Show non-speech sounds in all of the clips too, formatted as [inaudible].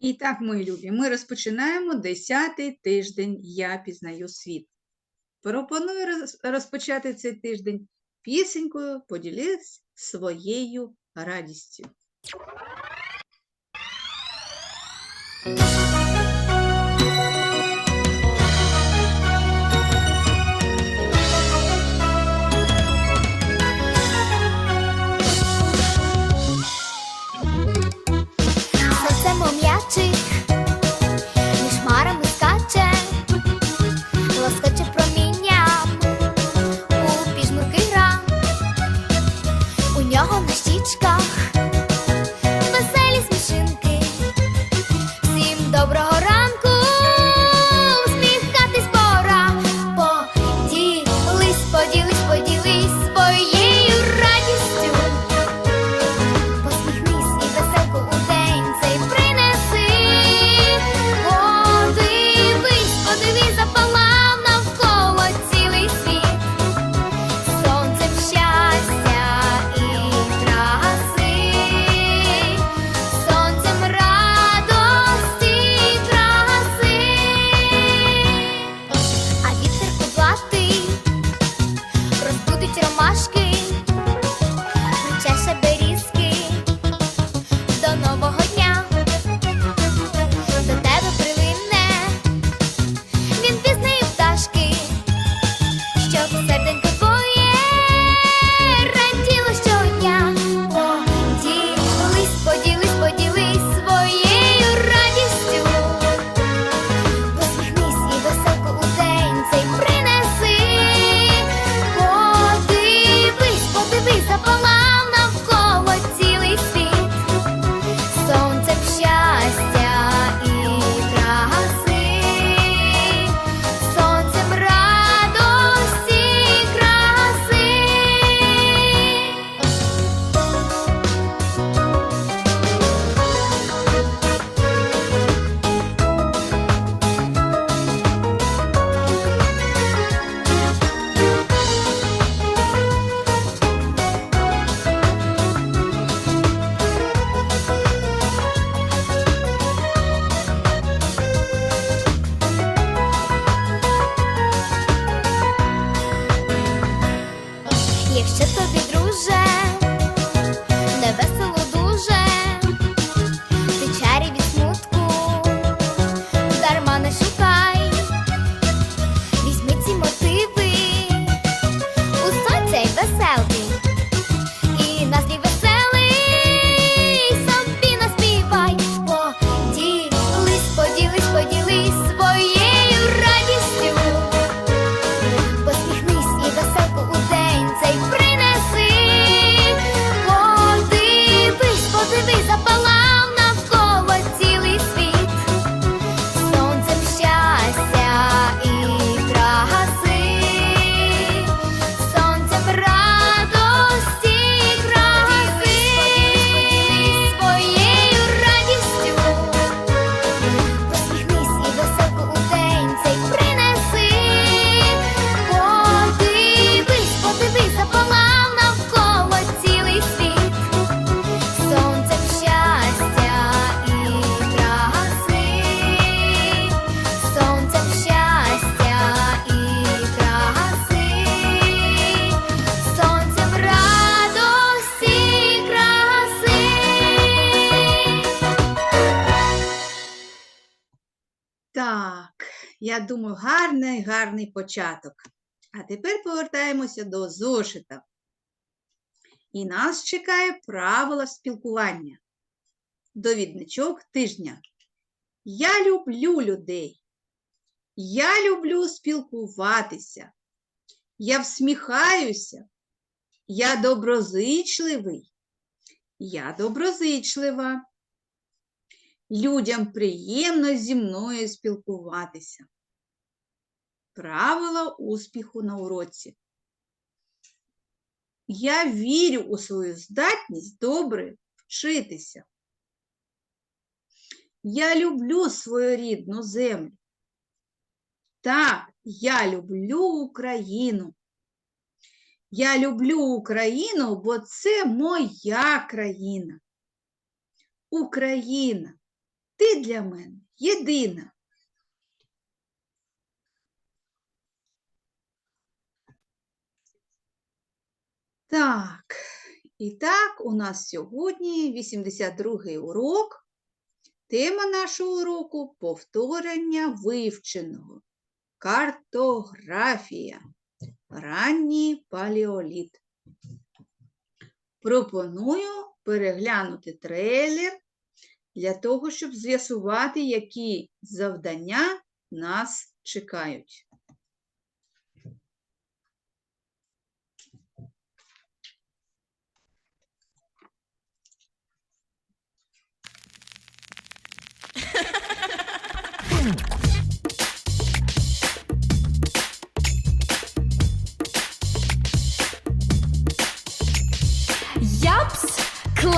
І так, мої любі, ми розпочинаємо 10-й тиждень Я пізнаю світ. Пропоную розпочати цей тиждень пісенькою поділись своєю радістю. Я думаю, гарний, гарний початок. А тепер повертаємося до зошита. І нас чекає правила спілкування. Довідничок тижня. Я люблю людей. Я люблю спілкуватися. Я всміхаюся. Я доброзичливий. Я доброзичлива. Людям приємно зі мною спілкуватися. Правила успіху на уроці. Я вірю у свою здатність добре вчитися. Я люблю свою рідну землю. Так, я люблю Україну. Я люблю Україну, бо це моя країна. Україна Ти для мене єдина. Так, і так, у нас сьогодні 82-й урок. Тема нашого уроку повторення вивченого. Картографія. Ранній палеоліт. Пропоную переглянути трейлер для того, щоб з'ясувати, які завдання нас чекають.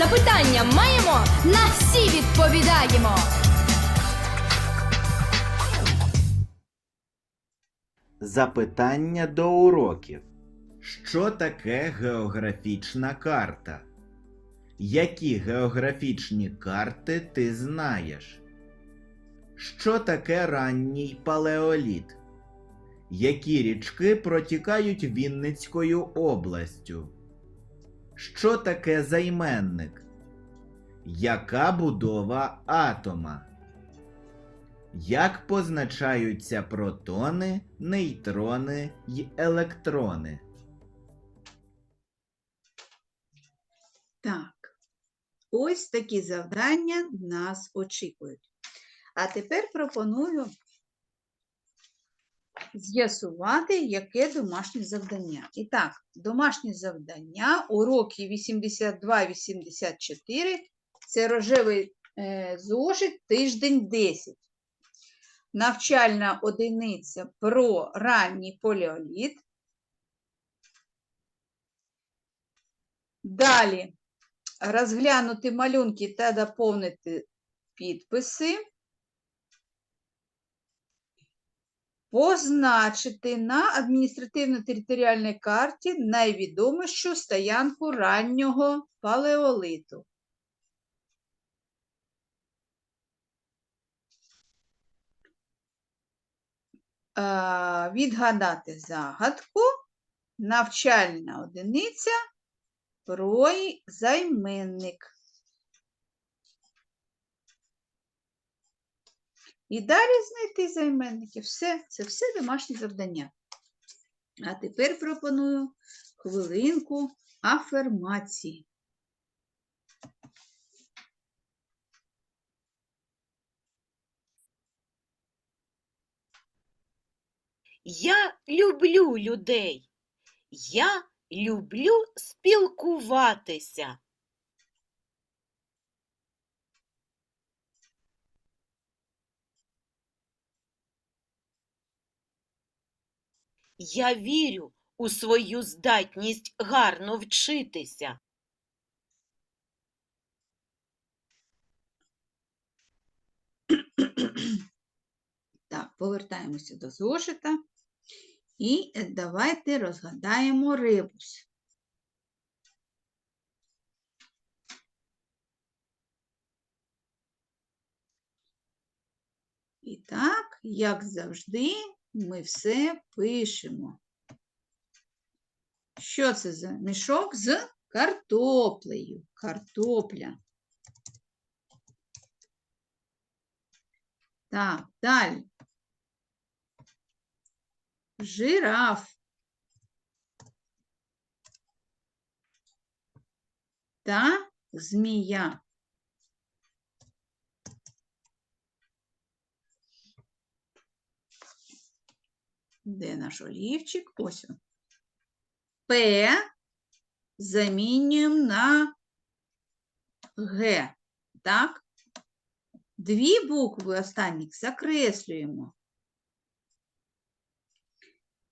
Запитання маємо, на всі відповідаємо. Запитання до уроків. Що таке географічна карта? Які географічні карти ти знаєш? Що таке ранній палеоліт? Які річки протікають Вінницькою областю? Що таке займенник? Яка будова атома? Як позначаються протони, нейтрони й електрони? Так, ось такі завдання нас очікують. А тепер пропоную з'ясувати, яке домашнє завдання. І так, домашнє завдання, уроки 82-84, це рожевий е, зошит, тиждень 10. Навчальна одиниця про ранній поліоліт. Далі розглянути малюнки та доповнити підписи. Позначити на адміністративно-територіальній карті найвідомішу стоянку раннього палеолиту. Відгадати загадку. Навчальна одиниця про займенник. І далі знайти займенники. Все, це все домашні завдання. А тепер пропоную хвилинку афермації. Я люблю людей. Я люблю спілкуватися. Я вірю у свою здатність гарно вчитися. Так, повертаємося до зошита. І е, давайте розгадаємо ребус. І так, як завжди, ми все пишемо. Що це за мішок з картоплею? Картопля. Так, далі. Жираф. Та змія. Де наш олівчик? Ось він. П замінюємо на Г. Так? Дві букви останніх закреслюємо.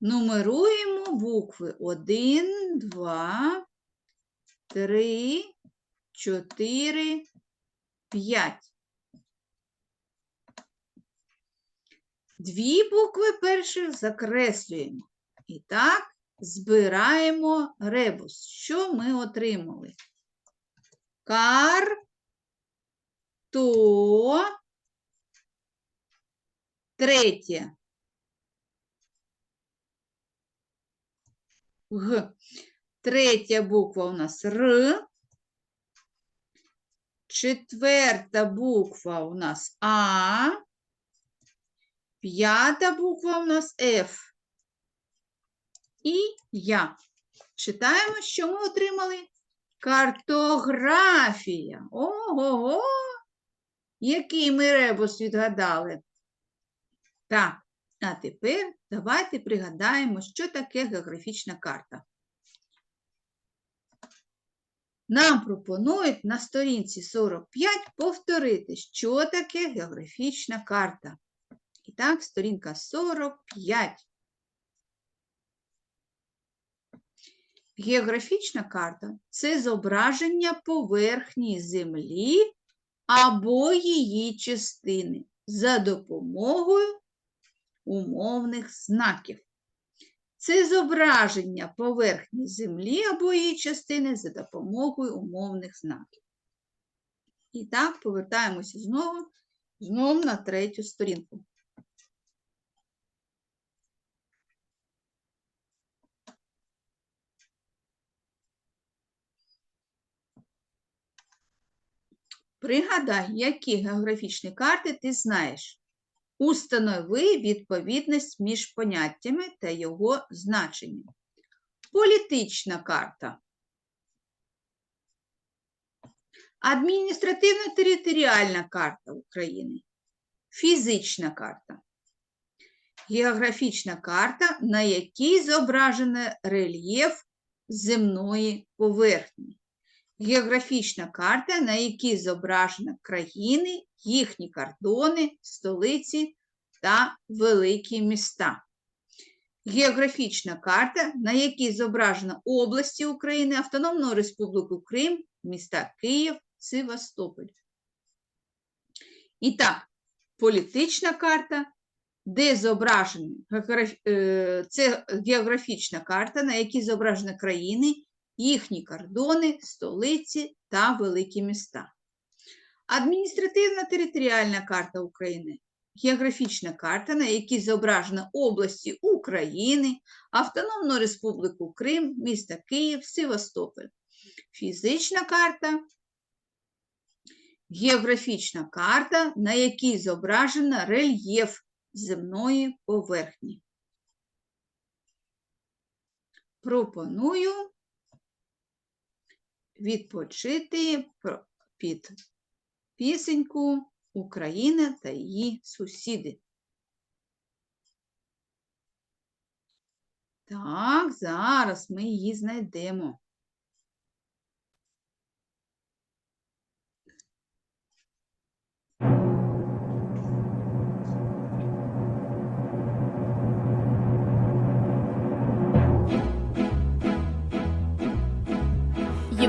Нумеруємо букви 1, 2, 3, 4, 5. Дві букви перших закреслюємо. І так збираємо ребус. Що ми отримали? Кар, то, третє. Г. Третя буква у нас Р. Четверта буква у нас А. П'ята буква у нас Ф. І Я. Читаємо, що ми отримали? Картографія. Ого-го! Який ми ребус відгадали. Так, а тепер давайте пригадаємо, що таке географічна карта. Нам пропонують на сторінці 45 повторити, що таке географічна карта. Так, сторінка 45. Географічна карта це зображення поверхні Землі або її частини за допомогою умовних знаків. Це зображення поверхні Землі або її частини за допомогою умовних знаків. І так, повертаємося знову, знову на третю сторінку. Пригадай, які географічні карти ти знаєш. Установи відповідність між поняттями та його значенням. Політична карта. Адміністративно-територіальна карта України. Фізична карта. Географічна карта, на якій зображено рельєф земної поверхні. Географічна карта, на якій зображено країни, їхні кордони, столиці та великі міста. Географічна карта, на якій зображено області України, Автономну Республіку Крим, міста Київ, Севастополь. І так, політична карта, де зображено географ- е, це географічна карта, на якій зображено країни, їхні кордони, столиці та великі міста. Адміністративно-територіальна карта України географічна карта, на якій зображено області України, Автономну Республіку Крим, міста Київ, Севастополь. Фізична карта географічна карта, на якій зображено рельєф земної поверхні. Пропоную відпочити під пісеньку Україна та її сусіди. Так, зараз ми її знайдемо.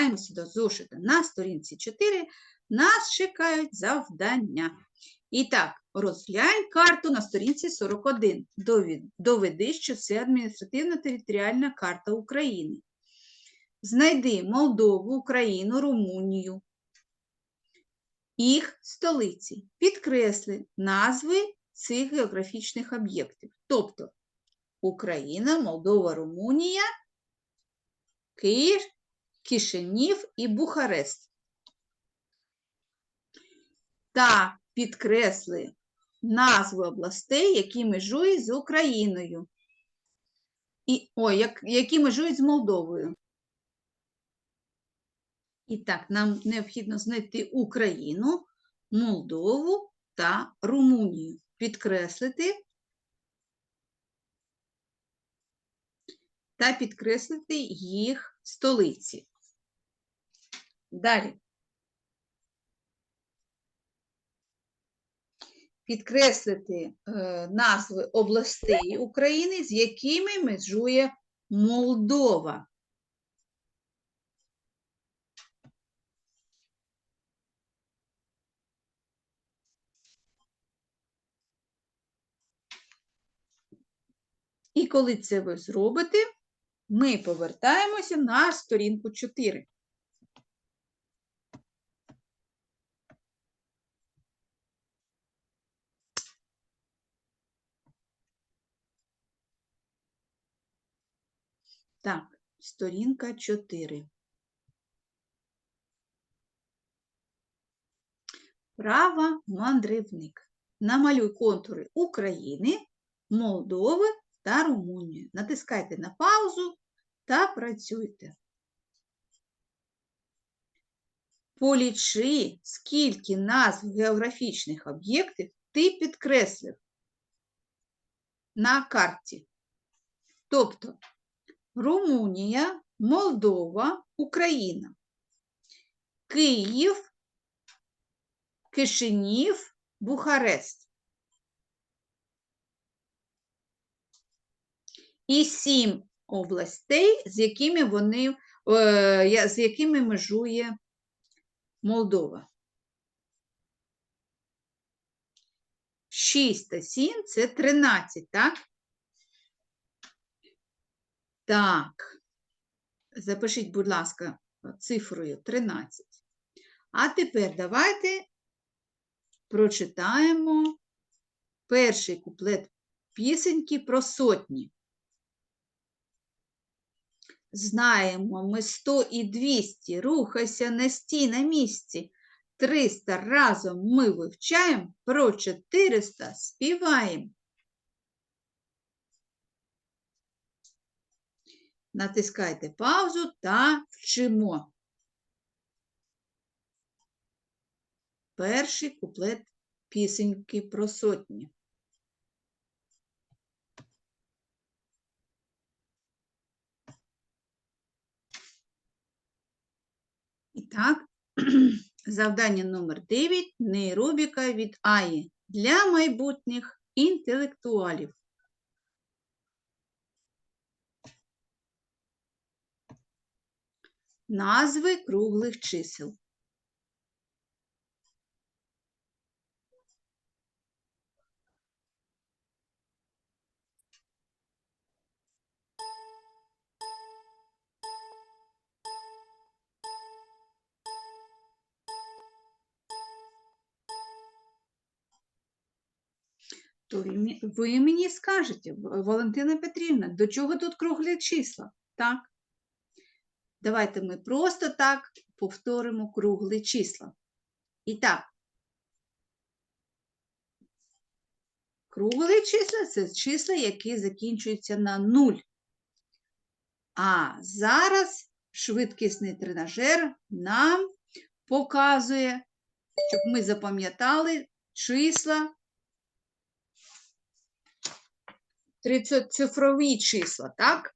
Повертаємося до зошита на сторінці 4. Нас чекають завдання. І так, розглянь карту на сторінці 41. Доведи, що це адміністративно-територіальна карта України. Знайди Молдову, Україну, Румунію, їх столиці. Підкресли назви цих географічних об'єктів. Тобто Україна, Молдова, Румунія, Київ, Кишинів і Бухарест. Та підкресли назви областей, які межують з Україною. І, ой, як, які межують з Молдовою. І так, нам необхідно знайти Україну, Молдову та Румунію. Підкреслити та підкреслити їх столиці. Далі. Підкреслити е, назви областей України, з якими межує Молдова. І коли це ви зробите, ми повертаємося на сторінку 4. Так, сторінка 4. Права мандрівник. Намалюй контури України, Молдови та Румунії. Натискайте на паузу та працюйте. Полічи, скільки назв географічних об'єктів ти підкреслив на карті. Тобто Румунія, Молдова, Україна, Київ, Кишинів, Бухарест. І сім областей, з якими вони, е, з якими межує Молдова. 6 та 7 – це 13, так? Так. Запишіть, будь ласка, цифрою 13. А тепер давайте прочитаємо перший куплет пісеньки про сотні. Знаємо ми 100 і 200, рухайся не стій на місці. 300 разом ми вивчаємо, про 400 співаємо. Натискайте паузу та вчимо. Перший куплет пісеньки про сотні. І так, [clears throat] завдання номер 9 нейробіка від АІ для майбутніх інтелектуалів. Назви круглих чисел. То ви, мені- скажете, Валентина Петрівна, до чого тут круглі числа? Так? Давайте ми просто так повторимо круглі числа. І так. Круглі числа це числа, які закінчуються на 0. А зараз швидкісний тренажер нам показує, щоб ми запам'ятали числа 30-цифрові числа, так?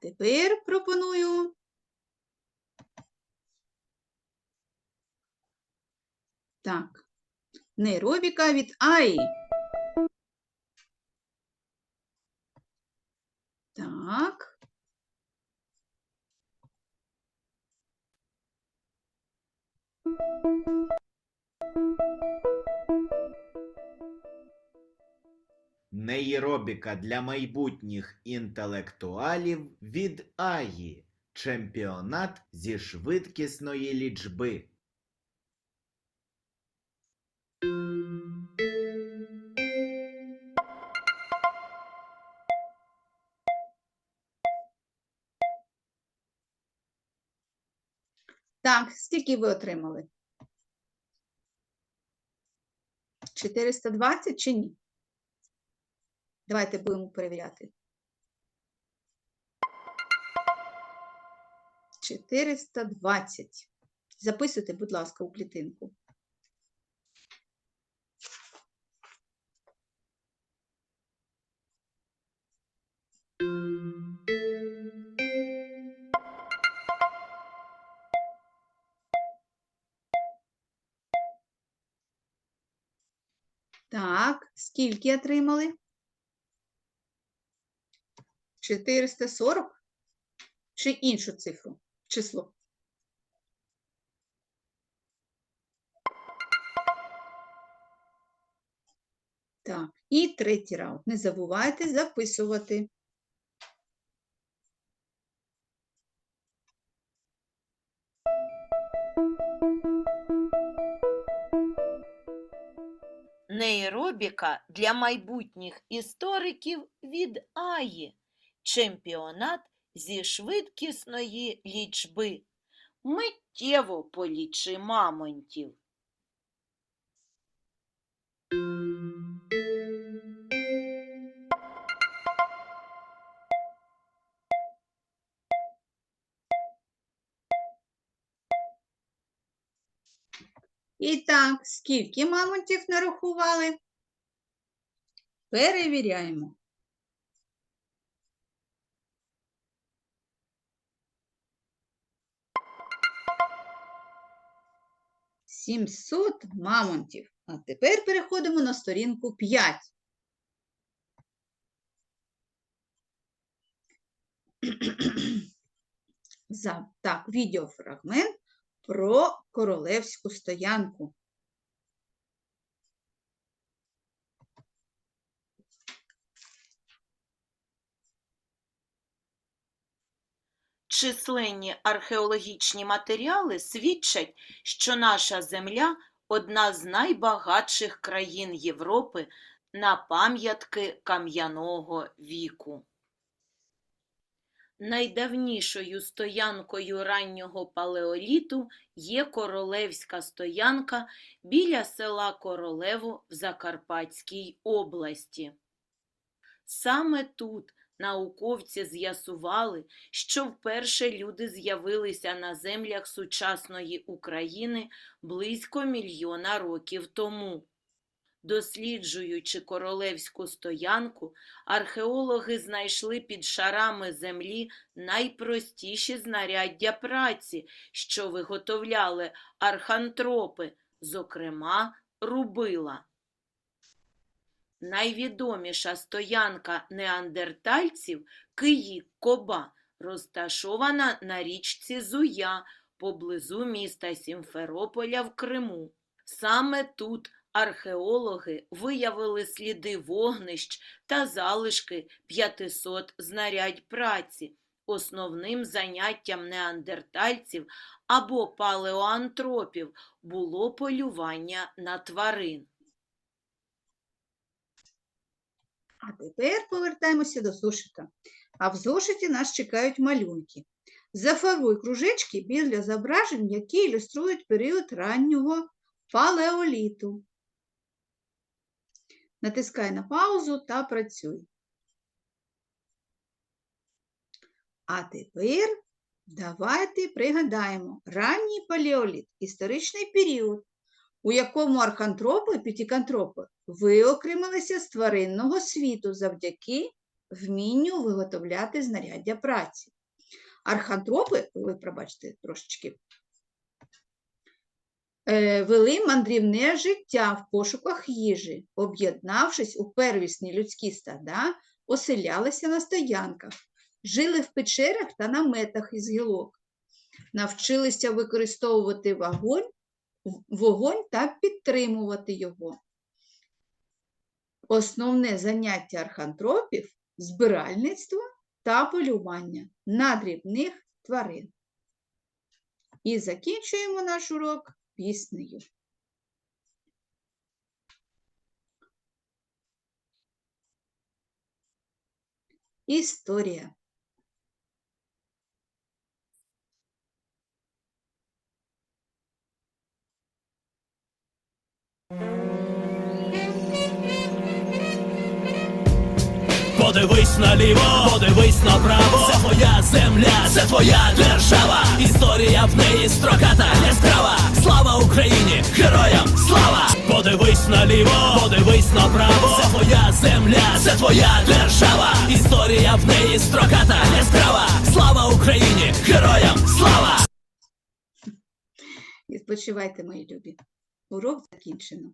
Тепер пропоную так, нейробіка від Аї. Так. Нейробіка для майбутніх інтелектуалів від Аї. Чемпіонат зі швидкісної лічби. Так, скільки ви отримали? 420 чи ні? Давайте будемо перевіряти. 420. Записуйте, будь ласка, у клітинку. Так, скільки отримали? 440? Чи іншу цифру? Число? Так, і третій раунд. Не забувайте записувати. Нейробіка для майбутніх істориків від Аї. Чемпіонат зі швидкісної лічби. Миттєво полічи мамонтів. І так, скільки мамонтів нарахували? Перевіряємо. Сімсот мамонтів. А тепер переходимо на сторінку 5. [clears throat] За, так, відеофрагмент про королевську стоянку. Численні археологічні матеріали свідчать, що наша земля одна з найбагатших країн Європи на пам'ятки кам'яного віку. Найдавнішою стоянкою раннього палеоліту є королевська стоянка біля села Королево в Закарпатській області. Саме тут науковці з'ясували, що вперше люди з'явилися на землях сучасної України близько мільйона років тому. Досліджуючи королевську стоянку, археологи знайшли під шарами землі найпростіші знаряддя праці, що виготовляли архантропи, зокрема рубила. Найвідоміша стоянка неандертальців Київ-Коба розташована на річці Зуя поблизу міста Сімферополя в Криму. Саме тут археологи виявили сліди вогнищ та залишки 500 знарядь праці. Основним заняттям неандертальців або палеоантропів було полювання на тварин. А тепер повертаємося до зошита. А в зошиті нас чекають малюнки. Зафарбуй кружечки біля зображень, які ілюструють період раннього палеоліту. Натискай на паузу та працюй. А тепер давайте пригадаємо ранній палеоліт – історичний період, у якому архантропи і виокремилися з тваринного світу завдяки вмінню виготовляти знаряддя праці. Архантропи, ви пробачте трошечки, е, вели мандрівне життя в пошуках їжі, об'єднавшись у первісні людські стада, оселялися на стоянках, жили в печерах та наметах із гілок, навчилися використовувати вогонь, вогонь та підтримувати його. Основне заняття архантропів збиральництво та полювання на дрібних тварин. І закінчуємо наш урок піснею. Історія. Подивись наліво, подивись направо, це твоя земля, це твоя держава. Історія в неї строката, яскрава. Слава Україні, героям слава! Подивись наліво, подивись направо, це твоя земля, це твоя держава. Історія в неї строката, яскрава. Слава Україні, героям слава! Відпочивайте, мої любі. Урок закінчено.